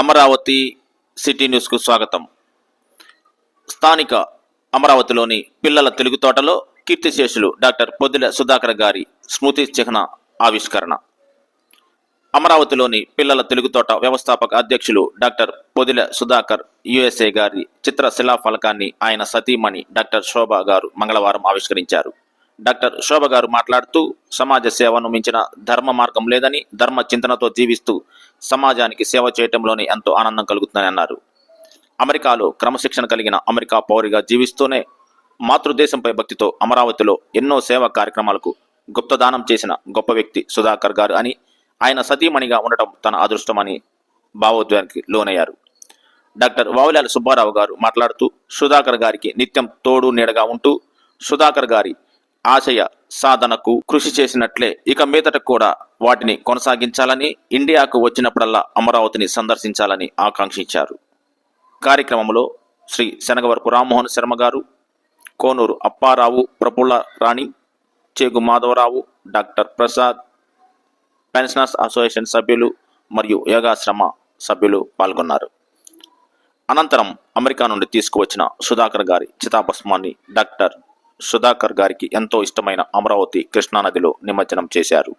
Amaravati city న్యూస్కు స్వాగతం. స్థానిక అమరావతిలోని పిల్లల తెలుగు తోటలో కీర్తిశేషులు డాక్టర్ పొద్దుల సుధాకర్ గారి స్మృతి చిహ్న ఆవిష్కరణ. అమరావతిలోని పిల్లల తెలుగు తోట వ్యవస్థాపక అధ్యక్షులు డాక్టర్ పొదిల సుధాకర్ యుఎస్ఏ గారి చిత్ర శిలా ఫలకాన్ని ఆయన సతీమణి డాక్టర్ శోభ గారు మంగళవారం ఆవిష్కరించారు. డాక్టర్ శోభ గారు మాట్లాడుతూ సమాజ సేవను మించిన ధర్మ మార్గం లేదని ధర్మ చింతనతో జీవిస్తూ సమాజానికి సేవ చేయటంలోనే ఎంతో ఆనందం కలుగుతుందని అన్నారు. అమెరికాలో క్రమశిక్షణ కలిగిన అమెరికా పౌరిగా జీవిస్తూనే మాతృదేశంపై భక్తితో అమరావతిలో ఎన్నో సేవా కార్యక్రమాలకు గుప్తదానం చేసిన గొప్ప వ్యక్తి సుధాకర్ గారు అని ఆయన సతీమణిగా ఉండటం తన అదృష్టమని భావోద్వేగానికి లోనయ్యారు. డాక్టర్ వావులాల సుబ్బారావు గారు మాట్లాడుతూ సుధాకర్ గారికి నిత్యం తోడు నీడగా ఉంటూ సుధాకర్ గారి ఆశయ సాధనకు కృషి చేసినట్లే ఇక మీదట కూడా వాటిని కొనసాగించాలని ఇండియాకు వచ్చినప్పుడల్లా అమరావతిని సందర్శించాలని ఆకాంక్షించారు. కార్యక్రమంలో శ్రీ శనగవరపు రామ్మోహన్ శర్మ గారు Konuru Apparao Prafulla Rani Chegu Madhavarao doctor Prasad pensioners association సభ్యులు మరియు యోగాశ్రమ సభ్యులు పాల్గొన్నారు. అనంతరం అమెరికా నుండి తీసుకువచ్చిన సుధాకర్ గారి చితాభస్మాన్ని డాక్టర్ సుధాకర్ గారికి ఎంతో ఇష్టమైన అమరావతి కృష్ణానదిలో నిమజ్జనం చేశారు.